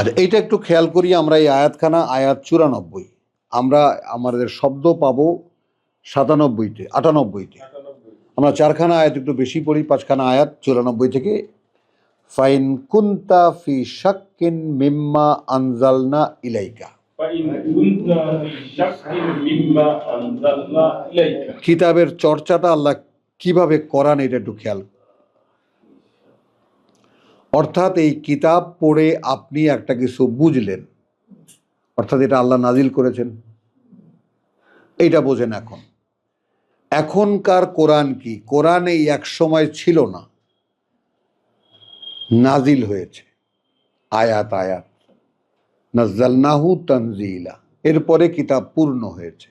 আচ্ছা এইটা একটু খেয়াল করি আমরা এই আয়াতখানা আয়াত চুরানব্বই। আমরা আমাদের শব্দ পাবো সাতানব্বইতে আটানব্বইতে। আমরা চারখানা আয়াত একটু বেশি পড়ি পাঁচখানা আয়াত চুরানব্বই থেকে। ফাইন কুন্তা ফি শাকিন মিম্মা আনজালনা ইলাইকা। কিতাবের চর্চাটা আল্লাহ কীভাবে করান এটা একটু খেয়াল অর্থাৎ এই কিতাব পড়ে আপনি একটা কিছু বুঝলেন। অর্থাৎ এটা আল্লাহ নাজিল করেছেন। এইটা বোঝেন এখন। এখনকার কোরআন কি? কোরআন এই এক সময় ছিল না। নাজিল হয়েছে। আয়াত আয়াত। নাজ্জালনাহু তানজিলা। এরপরে কিতাব পূর্ণ হয়েছে।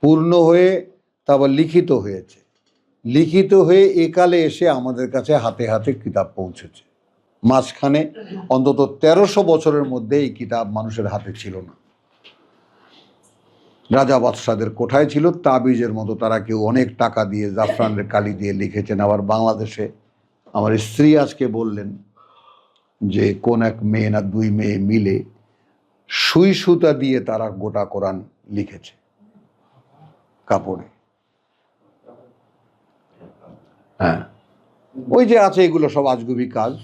পূর্ণ হয়ে তারপর লিখিত হয়েছে। লিখিত হয়ে একালে এসে আমাদের কাছে হাতে হাতে কিতাব পৌঁছেছে। মাঝখানে অন্তত তেরোশো বছরের মধ্যে এই কিতাব মানুষের হাতে ছিল না। রাজা বাদশাদের কোঠায় ছিল তাবিজের মতো তারা কেউ অনেক টাকা দিয়ে জাফরানের কালি দিয়ে লিখেছেন। আবার বাংলাদেশে আমার স্ত্রী আজকে বললেন যে কোন এক মেয়ে না দুই মেয়ে মিলে সুই সুতা দিয়ে তারা গোটা কোরআন লিখেছে কাপড়ে। হ্যাঁ। ওই যে আছে এগুলো সব আজগুবি কাজ।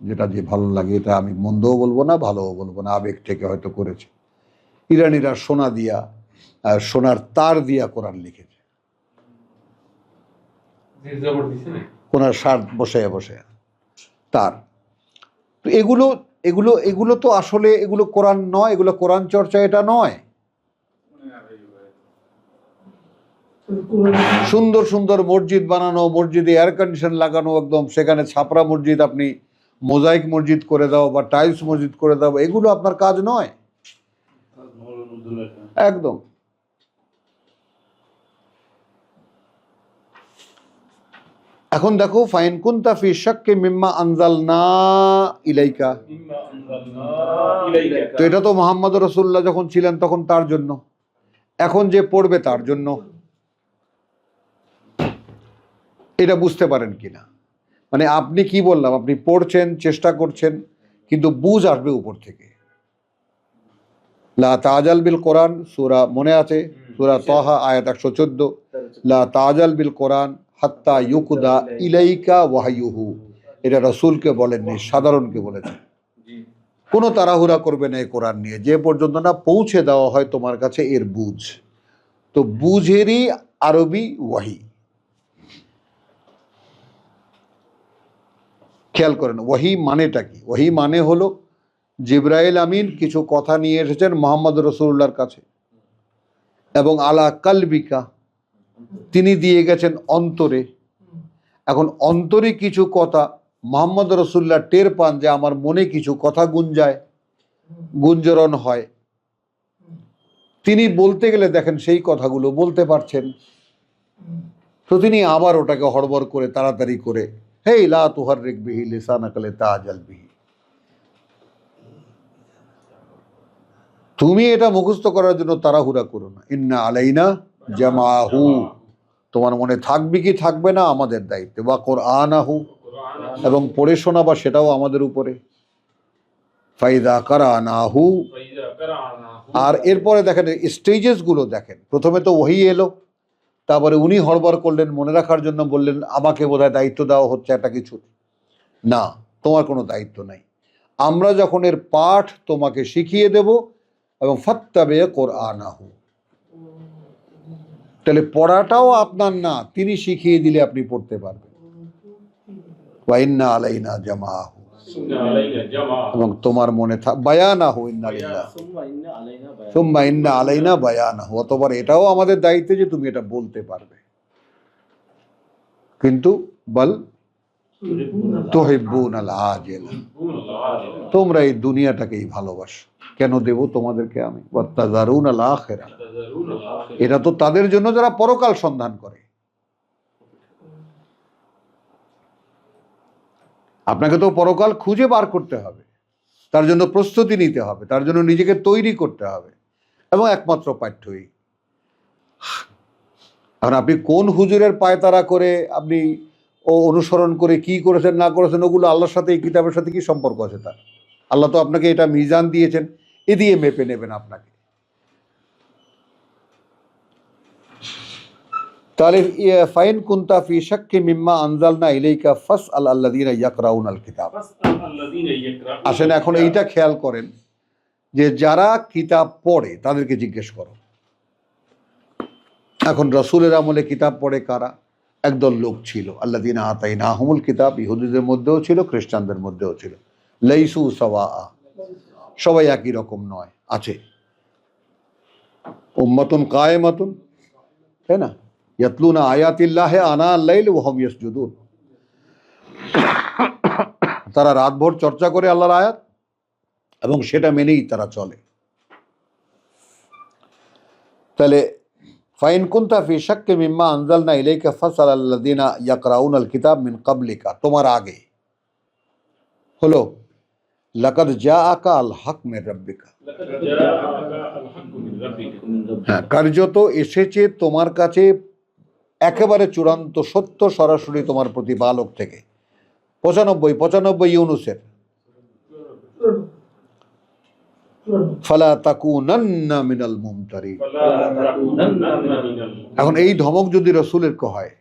যেটা যে ভালো লাগে, এটা আমি মন্দও বলব না, ভালোও বলব না, আবেগ থেকে হয়তো করেছে। ইরানিরা সোনা দিয়া সোনার তার দিয়া কোরআন লিখেছে। কোনার সার বসে বসে, তার। তো এগুলো এগুলো এগুলো তো আসলে, এগুলো কোরআন নয়, এগুলো কোরআন চর্চা, এটা নয়। সুন্দর সুন্দর মসজিদ বানানো, মসজিদে এয়ার কন্ডিশন লাগানো, একদম সেখানে ছাপরা মসজিদ আপনি মোজাইক মসজিদ করে দাও বা টাইলস মসজিদ করে দাও, এগুলো আপনার কাজ নয়। একদম। এখন দেখো, ফাইন কুন্তা ফি শাক্কে মিম্মা আনজালনা ইলাইকা। তো এটা তো মোহাম্মদ রসুল্লাহ যখন ছিলেন তখন তার জন্য। এখন যে পড়বে তার জন্য। এটা বুঝতে পারেন কিনা? মানে আপনি কি বললাম আপনি পড়ছেন চেষ্টা করছেন কিন্তু বুঝ আসবে উপর থেকে। লা তাজাল বিল কোরআন সুরা মনে আছে? সুরা তহা আয়াত একশো চোদ্দ। লা তাজাল বিল কোরআন হাত্তা ইউকুদা ইলাইকা ওয়াহাইয়ুহু। এটা রসুলকে বলেননি সাধারণকে বলেছেন। কোনো তাড়াহুড়া করবে না এই কোরআন নিয়ে। যে পর্যন্ত না পৌঁছে দেওয়া হয় তোমার কাছে এর বুঝ। তো বুঝেরই আরবি ওয়াহি। খেয়াল করেন ওয়াহি মানেটা কি? ওহি মানে হলো জিব্রাইল আমিন কিছু কথা নিয়ে এসেছেন মোহাম্মদ রসুল্লার কাছে। এবং আলা কালবিকা তিনি দিয়ে গেছেন অন্তরে। এখন অন্তরে কিছু কথা মোহাম্মদ রসুল্লাহ টের পান যে আমার মনে কিছু কথা গুঞ্জায়, গুঞ্জরণ হয়। তিনি বলতে গেলে দেখেন সেই কথাগুলো বলতে পারছেন। তো তিনি আবার ওটাকে হড়বড় করে, তাড়াতাড়ি করে হে লা তুহার রিকবিহি লিসানাকালে তাজাল বিহি। তুমি এটা মুখস্থ করার জন্য তাড়াহুড়া করো না। ইন্না আলাইনা জামাহু। তোমার মনে থাকবে কি থাকবে না আমাদের দায়িত্বে। বা কোর আনাহু এবং পড়ে শোনা বা সেটাও আমাদের উপরে। ফাইদা কারানাহু। আর এরপরে দেখেন স্টেজেসগুলো দেখেন। প্রথমে তো ওহি এলো। তারপরে উনি হড়বড় করলেন, মনে রাখার জন্য বললেন, আমাকে বোধহয় দায়িত্ব দেওয়া হচ্ছে একটা কিছু। না, তোমার কোনো দায়িত্ব নাই। আমরা যখন এর পাঠ তোমাকে শিখিয়ে দেব এবং ফাত্তাবে কোরআনাহু। তাহলে পড়াটাও আপনার না, তিনি শিখিয়ে দিলে আপনি পড়তে পারবেন। ওয়াইন্না আলাইনা জামাহু এবং তোমার মনে থাক অতবার এটাও আমাদের দায়িত্ব যে তুমি এটা বলতে পারবে। কিন্তু বল তোমরা এই দুনিয়াটাকেই ভালোবাসো। কেন দেব তোমাদেরকে আমি? এটা তো তাদের জন্য যারা পরকাল সন্ধান করে। আপনাকে তো পরকাল খুঁজে বার করতে হবে। তার জন্য প্রস্তুতি নিতে হবে, তার জন্য নিজেকে তৈরি করতে হবে এবং একমাত্র পাঠ্যই। এখন আপনি কোন হুজুরের পায়তারা করে আপনি ও অনুসরণ করে কি করেছেন, না করেছেন, ওগুলো আল্লাহর সাথে, এই কিতাবের সাথে কি সম্পর্ক আছে তার? আল্লাহ তো আপনাকে এটা মিজান দিয়েছেন, এ দিয়ে মেপে নেবেন আপনাকে। তাহলে ফাইন কুন্তা ফি শাক্কি মিম্মা আনজালনা ইলাইকা ফাস আল আল্লাদিন ইয়াকরাউন আল কিতাব আসেন এখন এইটা খেয়াল করেন যে যারা কিতাব পড়ে তাদেরকে জিজ্ঞেস করো। এখন রসুলের আমলে কিতাব পড়ে কারা? একদল লোক ছিল আল্লা দিন আতাই নাহমুল কিতাব ইহুদিদের মধ্যেও ছিল খ্রিস্টানদের মধ্যেও ছিল। লেইসু সওয়া সবাই একই রকম নয় আছে। উম্মাতুন কায়েমাতুন তাই না? ইয়াতলুনা আয়াতিল্লাহ আনা আল্লাইল ওহম ইয়াসজুদুন তারা রাতভর চর্চা করে আল্লাহর আয়াত এবং সেটা মেনেই তারা চলে। তাহলে ফাইন কুন্তা ফি শাক্কে মিম্মা আনজালনা ইলাইকা ফাসাল আল্লাদিনা ইয়াকরাউন আল কিতাব মিন কাবলিকা তোমার আগে হলো লাকাদ যা আকা আল হক মে রব্বিকা। হ্যাঁ কার্য তো এসেছে তোমার কাছে একেবারে চূড়ান্ত সত্য সরাসরি তোমার প্রতি বালক থেকে। পঁচানব্বই পঁচানব্বই ইউনুসের। ফালা মিনাল মুমতারি এখন এই ধমক যদি রসুলের ক হয়,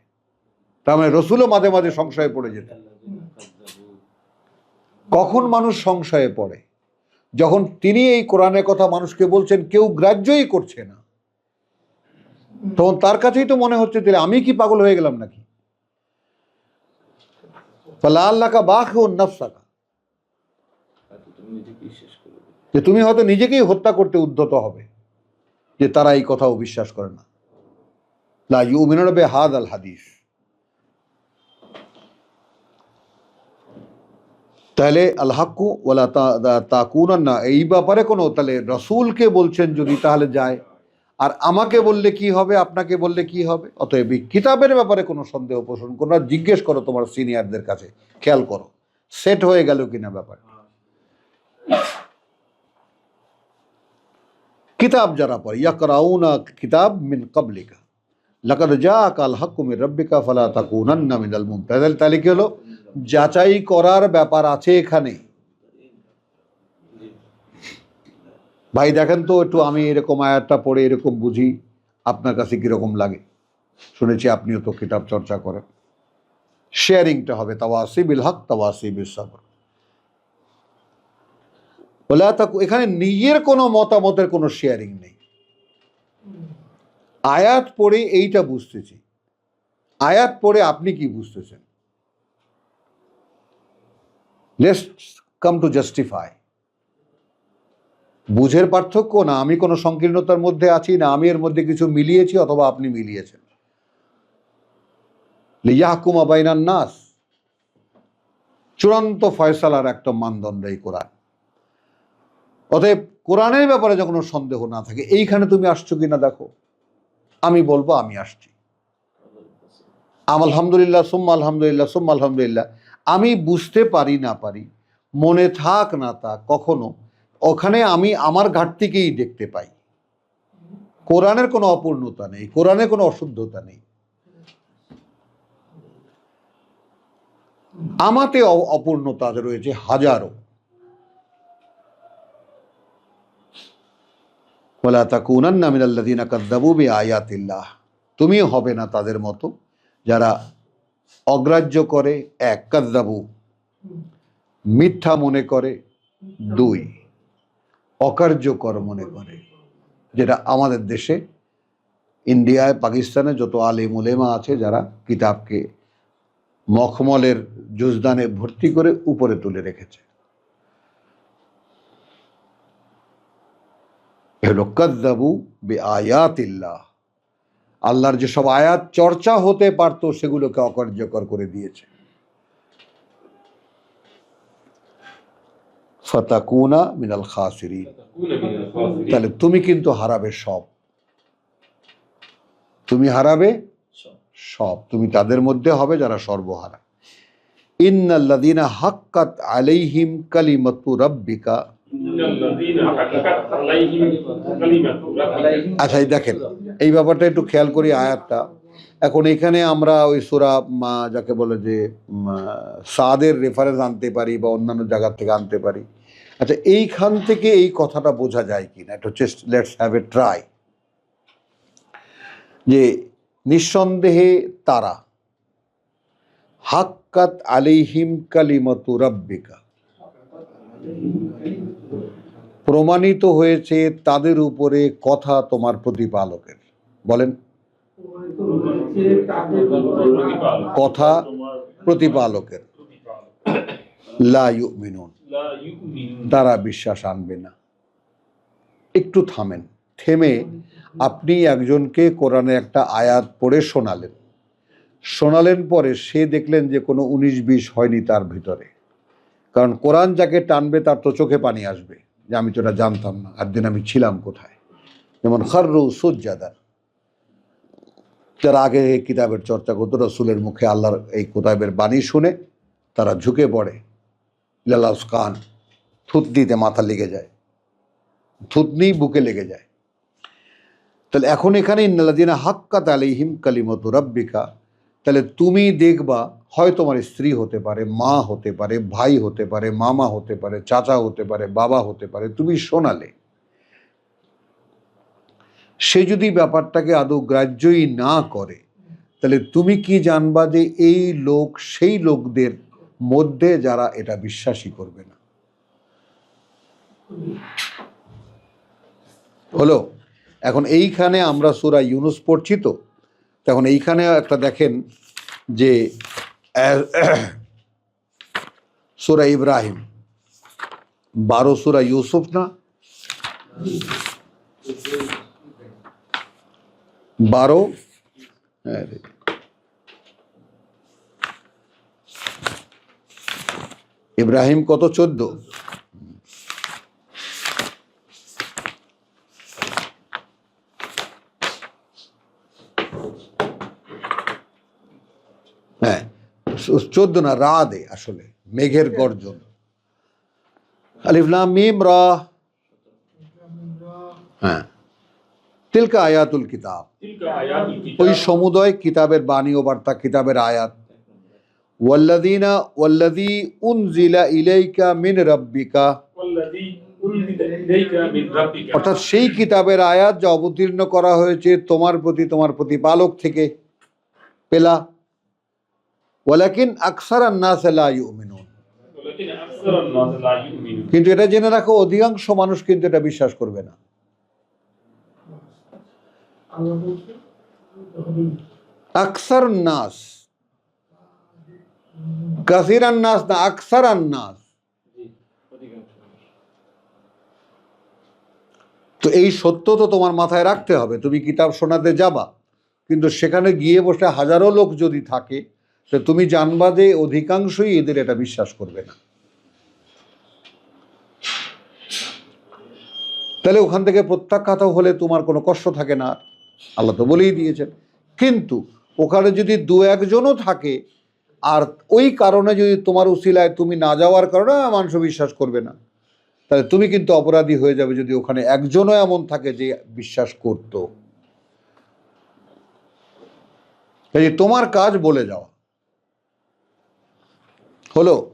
তার মানে রসুলও মাঝে মাঝে সংশয়ে পড়ে যেত। কখন মানুষ সংশয়ে পড়ে? যখন তিনি এই কোরআনের কথা মানুষকে বলছেন, কেউ গ্রাহ্যই করছে না। তখন তার কাছেই তো মনে হচ্ছে তাহলে আমি কি পাগল হয়ে গেলাম নাকি? আল্লাহকা যে তুমি হয়তো নিজেকেই হত্যা করতে উদ্যত হবে, যে তারা এই কথাও বিশ্বাস করে না। বিহাদ আল হাদিস। তাহলে আল হাক্কু ওয়ালা তাকুনান না এই ব্যাপারে কোনো তাহলে রসুলকে বলছেন যদি তাহলে যায়। আর আমাকে বললে কি হবে, আপনাকে বললে কি হবে? অতএব কিতাবের ব্যাপারে কোনো সন্দেহ পোষণ করো না। জিজ্ঞেস করো তোমার সিনিয়রদের কাছে, খেয়াল করো। সেট হয়ে গেল কিনা ব্যাপার? কিতাব যারা পড়ে, ইয়াকরাউনা কিতাব মিন কাবলিকা লাকাদ যা আল হাক্কু মির রাব্বিকা ফালা তাকুনান্না মিনাল মুমতাদিল তাহলে কি হলো? যাচাই করার ব্যাপার আছে এখানে। ভাই, দেখেন তো, একটু আমি এরকম আয়াতটা পড়ে এরকম বুঝি আপনার কাছে কীরকম লাগে। শুনেছি আপনিও তো কিতাব চর্চা করেন। শেয়ারিংটা হবে তাওয়াসি বিল হক তাওয়াসি বিল সবর বলে এখানে নিজের কোনো মতামতের কোনো শেয়ারিং নেই। আয়াত পড়ে এইটা বুঝতেছি। আয়াত পড়ে আপনি কি বুঝতেছেন? লেটস কাম টু জাস্টিফাই বুঝের পার্থক্য? না, আমি কোনো সংকীর্ণতার মধ্যে আছি, না আমি এর মধ্যে কিছু মিলিয়েছি, অথবা আপনি মিলিয়েছেন। লিয়াহকুমা বাইনান নাস। চূড়ান্ত ফয়সালার একটা মানদণ্ড এই কোরআন। অতএব কোরআনের ব্যাপারে যখন সন্দেহ না থাকে, এইখানে তুমি আসছো কিনা দেখো। আমি বলব, আমি আসছি। আম আলহামদুলিল্লাহ, সুম্মা আলহামদুলিল্লাহ সুম্মা আলহামদুলিল্লাহ। আমি বুঝতে পারি না পারি, মনে থাক না থাক, কখনো ওখানে আমি আমার ঘাটতিকেই দেখতে পাই। কোরআনের কোনো অপূর্ণতা নেই, কোরআনের কোনো অশুদ্ধতা নেই। আমাতে অপূর্ণতা রয়েছে হাজারো। বিআয়াতিল্লাহ। তুমি হবে না তাদের মতো যারা অগ্রাহ্য করে, এক কাদ্দাবু, মিথ্যা মনে করে, দুই। অকার্যকর মনে করে, যেটা আমাদের দেশে, ইন্ডিয়ায়, পাকিস্তানে যত আলেম উলেমা আছে যারা কিতাবকে মখমলের জুজদানে ভর্তি করে উপরে তুলে রেখেছে। বে আল্লাহর যেসব আয়াত চর্চা হতে পারত, সেগুলোকে অকার্যকর করে দিয়েছে। ফতাকুনা মিনাল খাসিরি তাহলে তুমি কিন্তু হারাবে সব। তুমি হারাবে সব। তুমি তাদের মধ্যে হবে যারা সর্বহারা। ইন্নাল্লাদিনা হাক্কাত আলাইহিম কালিমাতু রব্বিকা। আচ্ছা দেখেন, এই ব্যাপারটা একটু খেয়াল করি আয়াতটা। এখন এখানে আমরা ওই সুরা যাকে বলে যে সাদের রেফারেন্স আনতে পারি বা অন্যান্য জায়গার থেকে আনতে পারি। আচ্ছা এইখান থেকে এই কথাটা বোঝা যায় কি না এটা হচ্ছে লেটস হ্যাভ এ ট্রাই যে, নিঃসন্দেহে তারা, হাক্কাত আলিহিম কালিমাতু রাব্বিকা, প্রমাণিত হয়েছে তাদের উপরে কথা তোমার প্রতিপালকের। বলেন। কথা প্রতিপালকের। লাইউ ইউমিনুন। তারা বিশ্বাস আনবে না। একটু থামেন। থেমে আপনি একজনকে কোরআনে একটা আয়াত পড়ে শোনালেন। শোনালেন পরে সে দেখলেন যে কোনো উনিশ বিশ হয়নি তার ভিতরে। কারণ কোরআন যাকে টানবে তার তো চোখে পানি আসবে। যে আমি তো এটা জানতাম না। আর দিন আমি ছিলাম কোথায়? যেমন খর্রু সুজাদার যারা আগে এই কিতাবের চর্চা করতো, রসুলের মুখে আল্লাহর এই কিতাবের বাণী শুনে তারা ঝুঁকে পড়ে। লালাস কান থুতনিতে মাথা লেগে যায়। থুতনি বুকে লেগে যায়। তাহলে এখন এখানে ইন্নালাদিনা হাক্কাত আলিহিম কালিমত রব্বিকা, তাহলে তুমি দেখবা হয় তোমার স্ত্রী হতে পারে, মা হতে পারে, ভাই হতে পারে, মামা হতে পারে, চাচা হতে পারে, বাবা হতে পারে, তুমি শোনালে সে যদি ব্যাপারটাকে আদৌ গ্রাহ্যই না করে, তাহলে তুমি কি জানবা যে এই লোক, সেই লোকদের মধ্যে যারা এটা বিশ্বাসই করবে না? হলো, এখন এইখানে আমরা সুরা ইউনুস পড়ছি তো তখন এইখানে একটা দেখেন যে, সুরা ইব্রাহিম, বারো সুরা ইউসুফ না? বারো। ইব্রাহিম কত? চোদ্দ। হ্যাঁ চোদ্দ না রা দে আসলে, মেঘের গর্জন। আলিফলাম মিম, রা। হ্যাঁ। তিলকা আয়াতুল কিতাব। ওই সমুদয় কিতাবের বাণী ও বার্তা কিতাবের আয়াত। ওয়াল্লাদিনা ওয়াল্লাদি উনজিলা ইলাইকা মিন রব্বিকা। অর্থাৎ সেই কিতাবের আয়াত যা অবতীর্ণ করা হয়েছে তোমার প্রতি তোমার প্রতি পালক থেকে পেলা। ওয়ালাকিন আকসার আন্নাসেলা ইউমিনুন। কিন্তু এটা জেনে রাখো অধিকাংশ মানুষ কিন্তু এটা বিশ্বাস করবে না। আকসার নাস কাসির নাস না আকসার নাস তো এই সত্য তো তোমার মাথায় রাখতে হবে। তুমি কিতাব শোনাতে যাবা কিন্তু সেখানে গিয়ে বসে হাজারো লোক যদি থাকে তো তুমি জানবা যে অধিকাংশই এদের এটা বিশ্বাস করবে না। তাহলে ওখান থেকে প্রত্যাখ্যাত হলে তোমার কোনো কষ্ট থাকে না আল্লাহ তো বলেই দিয়েছেন। কিন্তু ওখানে যদি দু একজনও থাকে, আর ওই কারণে যদি তোমার উসিলায় তুমি না যাওয়ার কারণে মানুষ বিশ্বাস করবে না। তাহলে তুমি কিন্তু অপরাধী হয়ে যাবে যদি ওখানে একজনও এমন থাকে যে বিশ্বাস করত। কাজে তোমার কাজ বলে যাওয়া। হলো?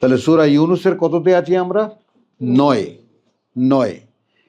তাহলে সুরা ইউনুসের কততে আছি আমরা? নয়। নয়।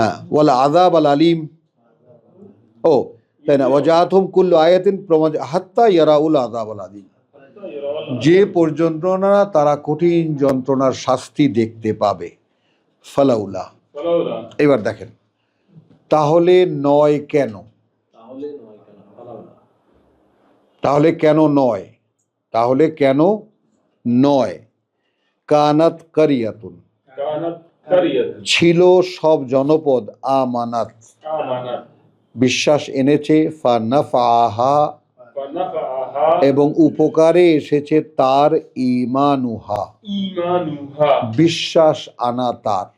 হ্যাঁ ওয়ালা আদাব আল আলিম ও তাই না ওয়াজাতহুম কুল্লু আয়াতিন প্রমাজ হাত্তা ইয়ারাউল আদাব আল আলিম যে পর্যন্ত তারা কঠিন যন্ত্রণার শাস্তি দেখতে পাবে ফালাউলা এবার দেখেন তাহলে নয় কেন তাহলে কেন নয় তাহলে কেন নয় কানাত কারিয়াতুন ছিল সব জনপদ আমানাত। বিশ্বাস এনেছে এবং উপকারে এসেছে তার ইমানুহা বিশ্বাস আনা তার।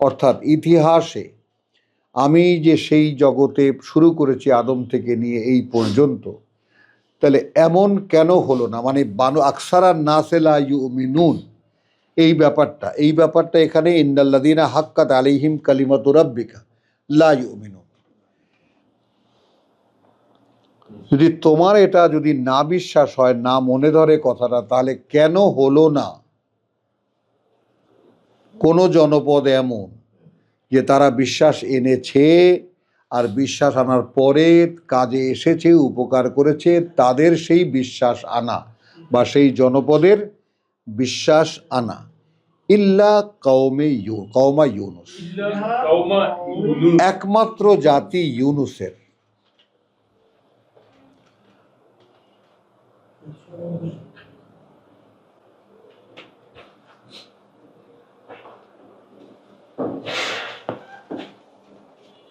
অর্থাৎ ইতিহাসে আমি যে সেই জগতে শুরু করেছি আদম থেকে নিয়ে এই পর্যন্ত তাহলে এমন কেন হলো না? মানে বানু আকসারা নাসেলা ইউ মিনুন এই ব্যাপারটা এই ব্যাপারটা এখানে ইন্দাল্লাদিনা হাক্কাত আলিহিম কালিমাত রাব্বিকা লা ইউমিনুন। যদি তোমার এটা যদি না বিশ্বাস হয়, না মনে ধরে কথাটা, তাহলে কেন হলো না? কোনো জনপদ এমন যে তারা বিশ্বাস এনেছে আর বিশ্বাস আনার পরে কাজে এসেছে, উপকার করেছে, তাদের সেই বিশ্বাস আনা বা সেই জনপদের বিশ্বাস আনা। ইল্লা কৌমে ইউ কৌমা ইউনুস। ইল্লা কাওমা ইউনুস। একমাত্র জাতি ইউনুসের।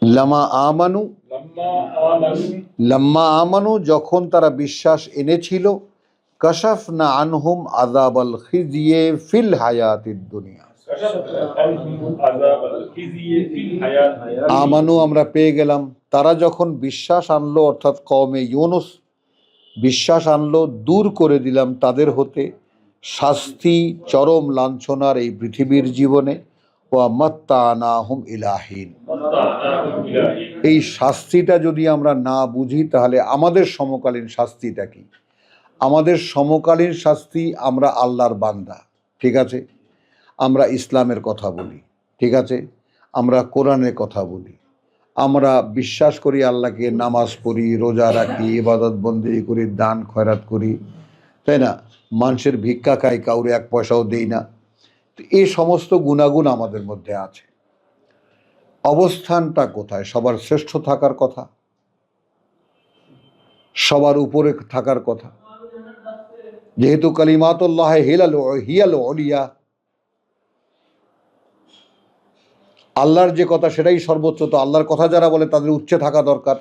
লামা আমানু। লাম্মা আমানু যখন তারা বিশ্বাস এনেছিল কশাফ না আনহুম আজাব আল খিজিয়ে ফিল হায়াতির দুনিয়া। আমানু আমরা পেয়ে গেলাম। তারা যখন বিশ্বাস আনলো, অর্থাৎ কমে ইউনুস, বিশ্বাস আনলো, দূর করে দিলাম তাদের হতে। শাস্তি, চরম লাঞ্ছনার এই পৃথিবীর জীবনে। ও মাত্তানাহুম ইলাহিন। এই শাস্তিটা যদি আমরা না বুঝি, তাহলে আমাদের সমকালীন শাস্তিটা কি? আমাদের সমকালীন শাস্তি আমরা আল্লাহর বান্দা, ঠিক আছে? আমরা ইসলামের কথা বলি, ঠিক আছে? আমরা কোরআনের কথা বলি। আমরা বিশ্বাস করি আল্লাহকে, নামাজ পড়ি, রোজা রাখি, ইবাদত বন্দি করি, দান খয়রাত করি, তাই না? মানুষের ভিক্ষা খাই, কাউরে এক পয়সাও দেই না। তো এই সমস্ত গুণাগুণ আমাদের মধ্যে আছে। অবস্থানটা কোথায়? সবার শ্রেষ্ঠ থাকার কথা? সবার উপরে থাকার কথা? যেহেতু কালিমাতুল্লাহ হিলাল হিয়াল অলিয়া আল্লাহর যে কথা সেটাই সর্বোচ্চ, তো আল্লাহর কথা যারা বলে তাদের উচ্চে থাকা দরকার,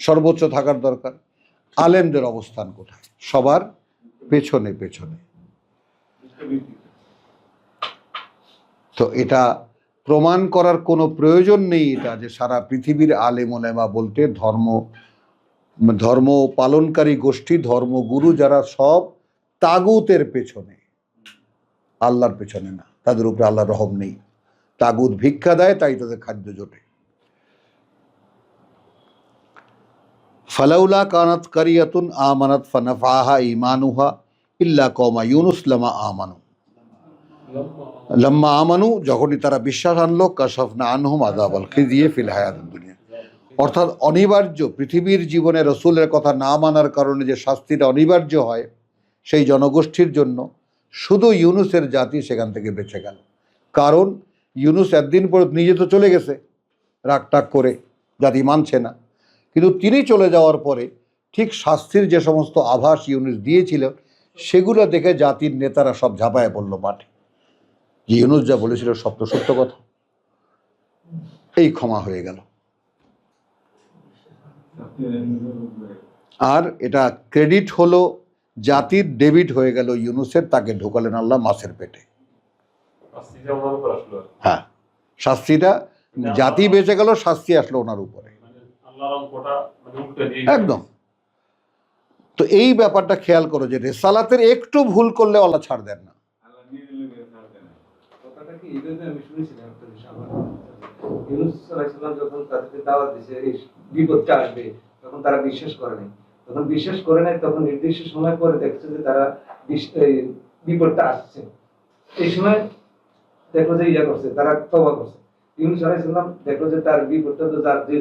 সর্বোচ্চ থাকার দরকার। আলেমদের অবস্থান কোথায়? সবার পেছনে পেছনে। তো এটা প্রমাণ করার কোনো প্রয়োজন নেই এটা যে সারা পৃথিবীর আলেম ওলেমা বলতে ধর্ম ধর্ম পালনকারী গোষ্ঠী, ধর্মগুরু যারা সব তাগুতের পেছনে। আল্লাহর পেছনে না, তাদের উপরে আল্লাহর রহম নেই। তাগুত ভিক্ষা দেয়, তাই তাদের খাদ্য জোটে। ফালাউলা কানাত কারিয়াতুন আমানাত ফানাফাহা ইমানুহা ইল্লা কমা ইউনুস, লামা আমানু। লম্মা আমানু, যখনই তারা বিশ্বাস আনলো, কাশফনা আনহুম আদাবাল খিজিয়ে ফিল হায়াত দুনিয়া। অর্থাৎ অনিবার্য, পৃথিবীর জীবনে রসুলের কথা না মানার কারণে যে শাস্তিটা অনিবার্য হয়, সেই জনগোষ্ঠীর জন্য শুধু ইউনুসের জাতি সেখান থেকে বেঁচে গেল। কারণ ইউনুস একদিন পর নিজে তো চলে গেছে, রাগ টাগ করে, জাতি মানছে না। কিন্তু তিনি চলে যাওয়ার পরে ঠিক শাস্তির যে সমস্ত আভাস ইউনুস দিয়েছিল, সেগুলো দেখে জাতির নেতারা সব ঝাঁপায় পড়ল মাঠে। যে ইউনুস যা বলেছিল তো সত্য কথা, এই ক্ষমা হয়ে গেল। আর এটা ক্রেডিট হলো জাতির ডেবিট হয়ে গেল ইউনুসের তাকে ঢোকালেন আল্লাহ মাছের পেটে। হ্যাঁ শাস্তিটা জাতি বেঁচে গেল শাস্তি আসলো ওনার উপরে। মানে মানে একদম। তো এই ব্যাপারটা খেয়াল করো যে রেসালাতের একটু ভুল করলে আল্লাহ ছাড় দেন না। কথাটা কি আমি শুনেছিলাম একটা বিষয় আমার ইউনুস যখন তাদেরকে দাওয়াত দিয়েছে এই বিপদটা আসবে তখন তারা বিশ্বাস করে নাই। তখন বিশ্বাস করে নাই তখন নির্দিষ্ট সময় পরে দেখছে যে তারা বিপদটা আসছে। এই সময় দেখল যে ইয়া করছে তারা তবা করছে। ইউনুস আলাইহিসসালাম দেখল যে তার বিপদটা তো যার যে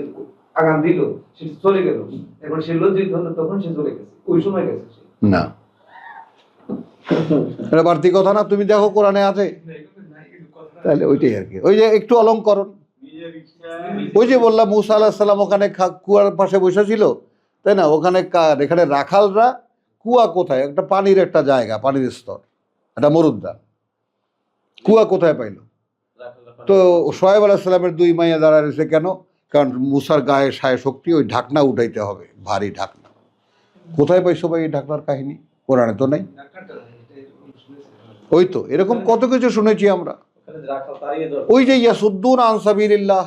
আগাম দিল সেটা চলে গেল। এখন সে লজ্জিত হলো তখন সে চলে গেছে। ওই সময় গেছে সে। না। এটা বাড়তি কথা না তুমি দেখো কোরআনে আছে। তাহলে ওইটাই আর কি। ওই যে একটু অলঙ্করণ। ওই যে বললাম মুসা আল্লাহ সাল্লাম ওখানে কুয়ার পাশে বসেছিল তাই না? ওখানে এখানে রাখালরা কুয়া কোথায়? একটা পানির একটা জায়গা পানির স্তর একটা মরুদ্যান। কুয়া কোথায় পাইল? তো সোহেব আলাহ সাল্লামের দুই মাইয়া দাঁড়া রয়েছে কেন? কারণ মুসার গায়ে সায় শক্তি ওই ঢাকনা উঠাইতে হবে ভারী ঢাকনা। কোথায় পাইছো ভাই এই ঢাকনার কাহিনী? কোরআনে তো নাই? ওই তো এরকম কত কিছু শুনেছি আমরা। ওই যে ইয়াসুদ্দুন আনসাবিল্লাহ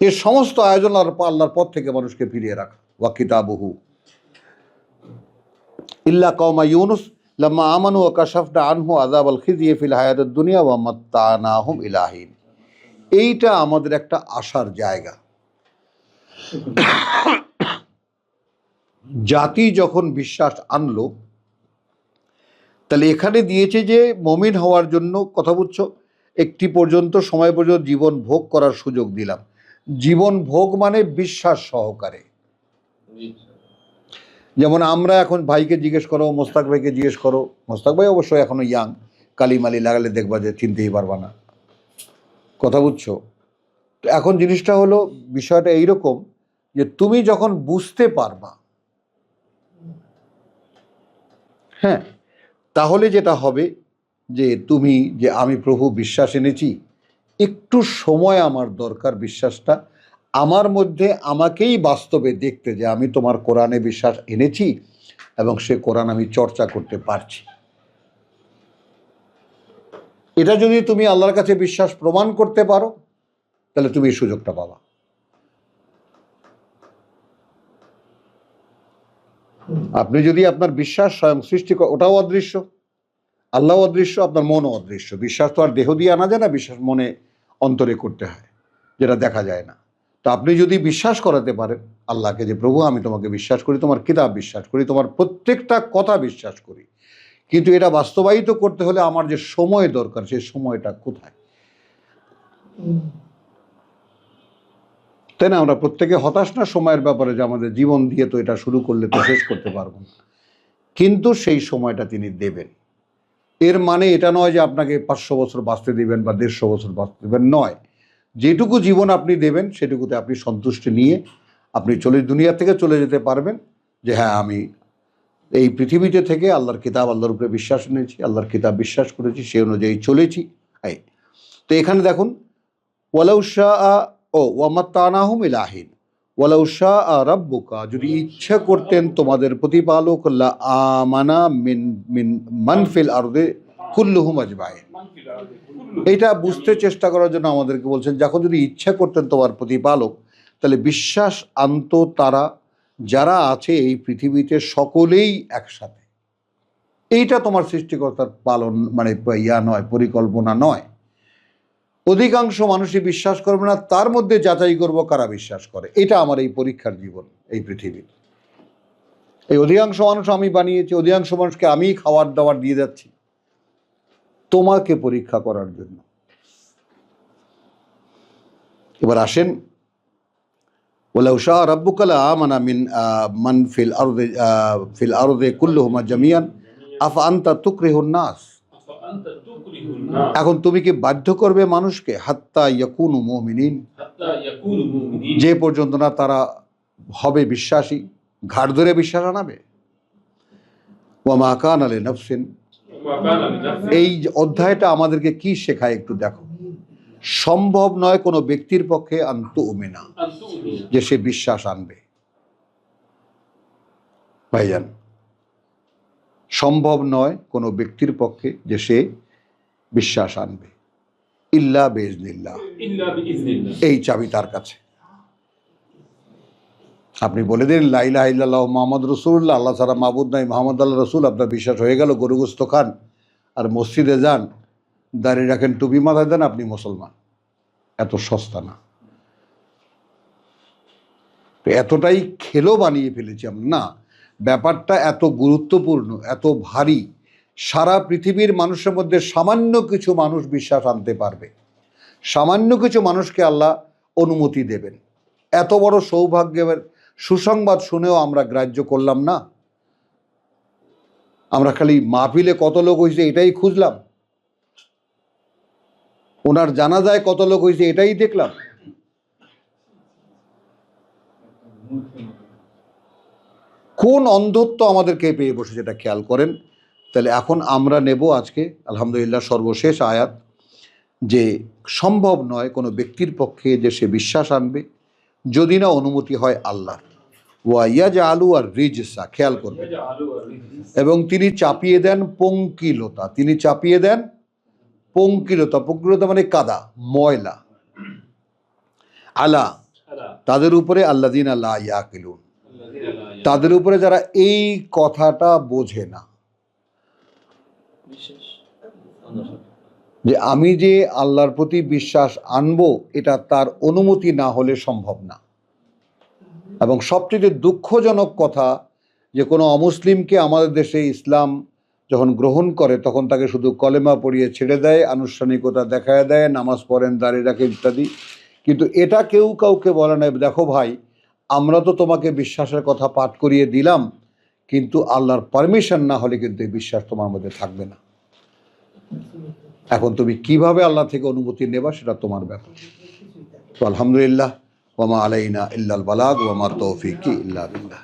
এর সমস্ত আয়োজন আর আল্লাহর পথ থেকে মানুষকে ফিরিয়ে রাখা। ওয়া কিতাবহু। ইল্লা কওমা ইউনুস, লাম্মা আমানু ওয়া কাশাফনা আনহু আযাব আল খিজিয়ে ফিল হায়াতিদ দুনিয়া ওয়া মাত্তানাহুম ইলাহিন। এইটা আমাদের একটা আশার জায়গা। জাতি যখন বিশ্বাস আনলো, তাহলে এখানে দিয়েছে যে মমিন হওয়ার জন্য, কথা বুঝছ, একটি পর্যন্ত, সময় পর্যন্ত জীবন ভোগ করার সুযোগ দিলাম। জীবন ভোগ মানে বিশ্বাস সহকারে। যেমন আমরা এখন ভাইকে জিজ্ঞেস করো, মোস্তাক ভাইকে জিজ্ঞেস করো, মোস্তাক ভাই অবশ্যই এখনও ইয়াং কালিমালি লাগালে দেখবা যে চিনতেই পারবা না। কথা বুঝছ? তো এখন জিনিসটা হলো, বিষয়টা এইরকম যে তুমি যখন বুঝতে পারবা হ্যাঁ তাহলে যেটা হবে যে তুমি, যে আমি প্রভু বিশ্বাস এনেছি একটু সময় আমার দরকার বিশ্বাসটা। আমার মধ্যে আমাকেই বাস্তবে দেখতে যে আমি তোমার কোরআনে বিশ্বাস এনেছি এবং সে কোরআন আমি চর্চা করতে পারছি। এটা যদি তুমি আল্লাহর কাছে বিশ্বাস প্রমাণ করতে পারো, তাহলে তুমি এই সুযোগটা পাবা। আপনি যদি আপনার বিশ্বাস স্বয়ং সৃষ্টি ওটাও অদৃশ্য। আল্লাহ অদৃশ্য, আপনার মনও অদৃশ্য। বিশ্বাস তো আর দেহ দিয়ে আনা যায় না, বিশ্বাস মনে অন্তরে করতে হয়, যেটা দেখা যায় না। তো আপনি যদি বিশ্বাস করাতে পারেন, আল্লাহকে যে, প্রভু, আমি তোমাকে বিশ্বাস করি, তোমার কিতাব বিশ্বাস করি, তোমার প্রত্যেকটা কথা বিশ্বাস করি। কিন্তু এটা বাস্তবায়িত করতে হলে আমার যে, সময় দরকার, সেই সময়টা কোথায়? তাই না? আমরা প্রত্যেকে হতাশ না সময়ের ব্যাপারে যে, আমাদের জীবন দিয়ে তো এটা শুরু করলে তো শেষ করতে পারব না। কিন্তু সেই সময়টা তিনি দেবেন। এর মানে এটা নয় যে আপনাকে পাঁচশো বছর বাঁচতে দেবেন বা দেড়শো বছর বাঁচতে দেবেন, নয়। যেটুকু জীবন আপনি দেবেন, সেটুকুতে আপনি সন্তুষ্টি নিয়ে আপনি চলে, দুনিয়া থেকে চলে যেতে পারবেন যে হ্যাঁ আমি এই পৃথিবীতে থেকে আল্লাহর কিতাব, আল্লাহর উপরে বিশ্বাস নিয়েছি, আল্লাহর কিতাব বিশ্বাস করেছি, সেই অনুযায়ী চলেছি। এই। তো এখানে দেখুন, ওয়ালাউ শাহ ও ওয়ামাত্তানাহুম ইলাহিন। ওয়ালাউ শাহ রাব্বুকা, যদি ইচ্ছা করতেন তোমাদের প্রতিপালক, লা আমানা মিন মিন মানফিল আরদে কুল্লুহুম আজমাইন। এইটা বুঝতে চেষ্টা করার জন্য আমাদেরকে বলছেন, যখন যদি ইচ্ছা করতেন তোমার প্রতিপালক, তাহলে বিশ্বাস আনত তারা, যারা আছে এই পৃথিবীতে সকলেই একসাথে। এইটা তোমার সৃষ্টিকর্তার পালন মানে ইয়া নয়, পরিকল্পনা নয়। অধিকাংশ মানুষই বিশ্বাস করবে না তার মধ্যে যাচাই করব কারা বিশ্বাস করে এটা আমার এই পরীক্ষার জীবন এই পৃথিবীর এই অধিকাংশ মানুষ আমি বানিয়েছি অধিকাংশ মানুষকে আমিই খাবার দাবার দিয়ে যাচ্ছি তোমাকে পরীক্ষা করার জন্য এবার আসেন ولو شاء ربك لآمن من آه، من في الأرض آه، في الأرض كلهم جميعا أفأنت تكره الناس فأنت تكره الناس এখন তুমি কি বাধ্য করবে মানুষকে? হাত্তা ইয়াকুন মোমিনিন। যে পর্যন্ত না তারা হবে বিশ্বাসী ঘাট ধরে বিশ্বাস আনাবে। ওয়ামা কান আলে নফসিন। এই অধ্যায়টা আমাদেরকে কি শেখায় একটু দেখো। সম্ভব নয় কোনো ব্যক্তির পক্ষে আন্তু উমিনা যে সে বিশ্বাস আনবে। ভাইজান সম্ভব নয় কোনো ব্যক্তির পক্ষে যে সে বিশ্বাস আনবে। ইল্লা বেজনিল্লাহ এই চাবি তার কাছে। আপনি বলে দিন লাইলা ইল্লাহ মোহাম্মদ রসুল্লাহ আল্লাহ সারা মাহবুদ নাই মোহাম্মদ আল্লাহ রসুল। আপনার বিশ্বাস হয়ে গেল গরুগুস্ত খান। আর মসজিদে যান দাঁড়িয়ে রাখেন টুপি মাথায় দেন আপনি মুসলমান। এত সস্তা না। তো এতটাই খেলো বানিয়ে ফেলেছি আমরা। না ব্যাপারটা এত গুরুত্বপূর্ণ এত ভারী। সারা পৃথিবীর মানুষের মধ্যে সামান্য কিছু মানুষ বিশ্বাস আনতে পারবে। সামান্য কিছু মানুষকে আল্লাহ অনুমতি দেবেন। এত বড় সৌভাগ্যের সুসংবাদ শুনেও আমরা গ্রাহ্য করলাম না। আমরা খালি মাহফিলে কত লোক হয়েছে এটাই খুঁজলাম। ওনার জানাজায় কত লোক হয়েছে এটাই দেখলাম। কোন অন্ধত্ব আমাদেরকে পেয়ে বসেছে এটা খেয়াল করেন। তাহলে এখন আমরা নেব আজকে, আলহামদুলিল্লাহ, সর্বশেষ আয়াত যে সম্ভব নয় কোনো ব্যক্তির পক্ষে যে সে বিশ্বাস আনবে, যদি না অনুমতি হয় আল্লাহ ওয়াইয়াজ আলু আর রিজসা খেয়াল করবে। এবং তিনি চাপিয়ে দেন পঙ্কিলতা। তিনি চাপিয়ে দেন পঙ্কিলতা। পঙ্কিলতা মানে কাদা, ময়লা। আলা, তাদের উপরে আল্লাদিন আল্লাহ ইয়াকিলুন। তাদের উপরে যারা এই কথাটা বোঝে না। যে আমি যে আল্লাহর প্রতি বিশ্বাস আনব, এটা তার অনুমতি না হলে সম্ভব না। এবং সবচেয়ে দুঃখজনক কথা, যে কোনো অমুসলিমকে আমাদের দেশে ইসলাম যখন গ্রহণ করে, তখন তাকে শুধু কলেমা পড়িয়ে ছেড়ে দেয়, আনুষ্ঠানিকতা দেখায় দেয়, নামাজ পড়েন দাঁড়িয়ে রাখে ইত্যাদি। কিন্তু এটা কেউ কাউকে বলে না, দেখো ভাই, আমরা তো তোমাকে বিশ্বাসের কথা পাঠ করিয়ে দিলাম কিন্তু আল্লাহর পারমিশন না হলে কিন্তু এই বিশ্বাস তোমার মধ্যে থাকবে না। এখন তুমি কীভাবে আল্লাহ থেকে অনুমতি নেবা সেটা তোমার ব্যাপার। তো আলহামদুলিল্লাহ ওমা আলাইনা ইল্লাল বালাদ ওমা তৌফিক ইল্লা বিল্লাহ।